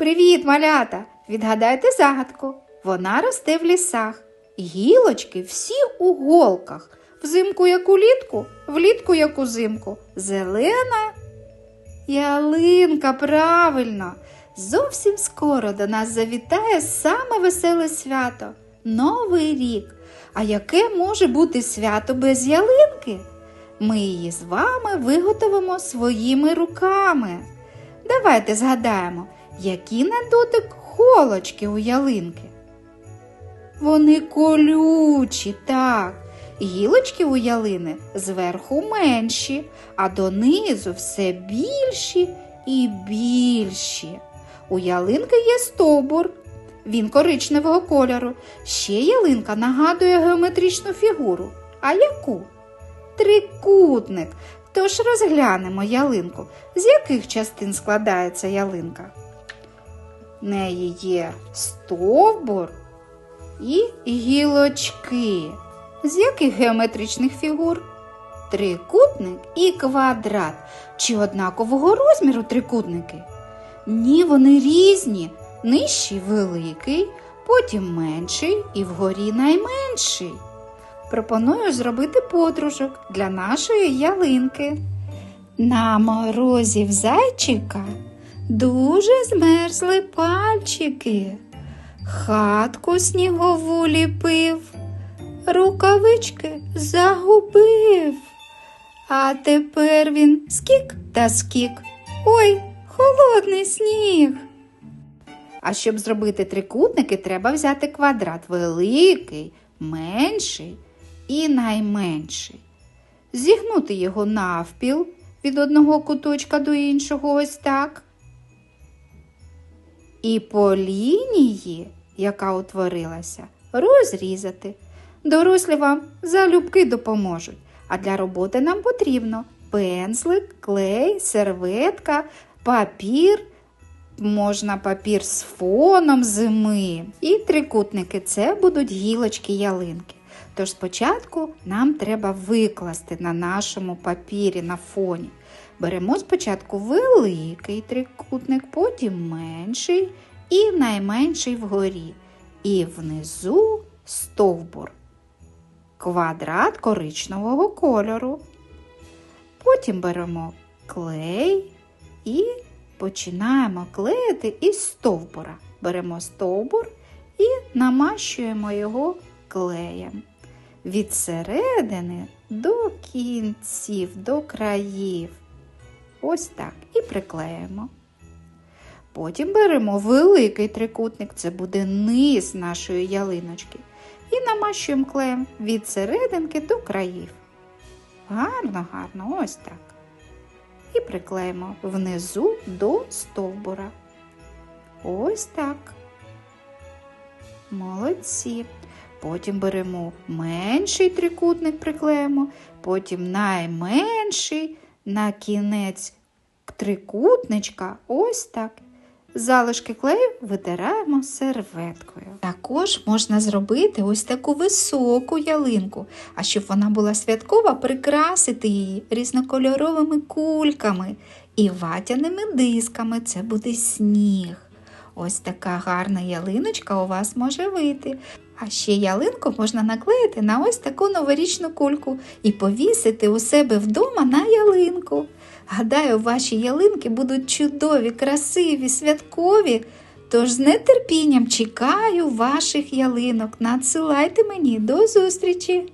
Привіт, малята! Відгадайте загадку. Вона росте в лісах. Гілочки всі у голках. Взимку як улітку, влітку як узимку. Зелена ялинка, правильно. Зовсім скоро до нас завітає саме веселе свято Новий рік. А яке може бути свято без ялинки? Ми її з вами виготовимо своїми руками. Давайте згадаємо, які на дотик холочки у ялинки. Вони колючі, так. Гілочки у ялини зверху менші, а донизу все більші і більші. У ялинки є стовбур. Він коричневого кольору. Ще ялинка нагадує геометричну фігуру. А яку? Трикутник. Тож розглянемо ялинку. З яких частин складається ялинка? В неї є стовбур і гілочки. З яких геометричних фігур? Трикутник і квадрат. Чи однакового розміру трикутники? Ні, вони різні. Нижчий великий, потім менший і вгорі найменший. Пропоную зробити подружок для нашої ялинки. На морозі в зайчика дуже змерзли пальчики. Хатку снігову ліпив, рукавички загубив. А тепер він скік та скік. Ой, холодний сніг. А щоб зробити трикутники, треба взяти квадрат великий, менший і найменший. Зігнути його навпіл від одного куточка до іншого ось так. І по лінії, яка утворилася, розрізати. Дорослі вам залюбки допоможуть. А для роботи нам потрібно пензлик, клей, серветка, папір. Можна папір з фоном зими. І трикутники це будуть гілочки ялинки. Тож спочатку нам треба викласти на нашому папірі на фоні. Беремо спочатку великий трикутник, потім менший і найменший вгорі. І внизу стовбур. Квадрат коричневого кольору. Потім беремо клей і починаємо клеїти із стовбура. Беремо стовбур і намащуємо його клеєм. Від середини до кінців, до країв. Ось так. І приклеїмо. Потім беремо великий трикутник, це буде низ нашої ялиночки. І намащуємо клеєм від серединки до країв. Гарно, гарно, ось так. І приклеїмо внизу до стовбура. Ось так. Молодці. Потім беремо менший трикутник, приклеїмо, потім найменший на кінець трикутничка. Ось так. Залишки клею витираємо серветкою. Також можна зробити ось таку високу ялинку, а щоб вона була святкова, прикрасити її різнокольоровими кульками і ватяними дисками. Це буде сніг. Ось така гарна ялиночка у вас може вийти. А ще ялинку можна наклеїти на ось таку новорічну кульку і повісити у себе вдома на ялинку. Гадаю, ваші ялинки будуть чудові, красиві, святкові. Тож з нетерпінням чекаю ваших ялинок. Надсилайте мені до зустрічі!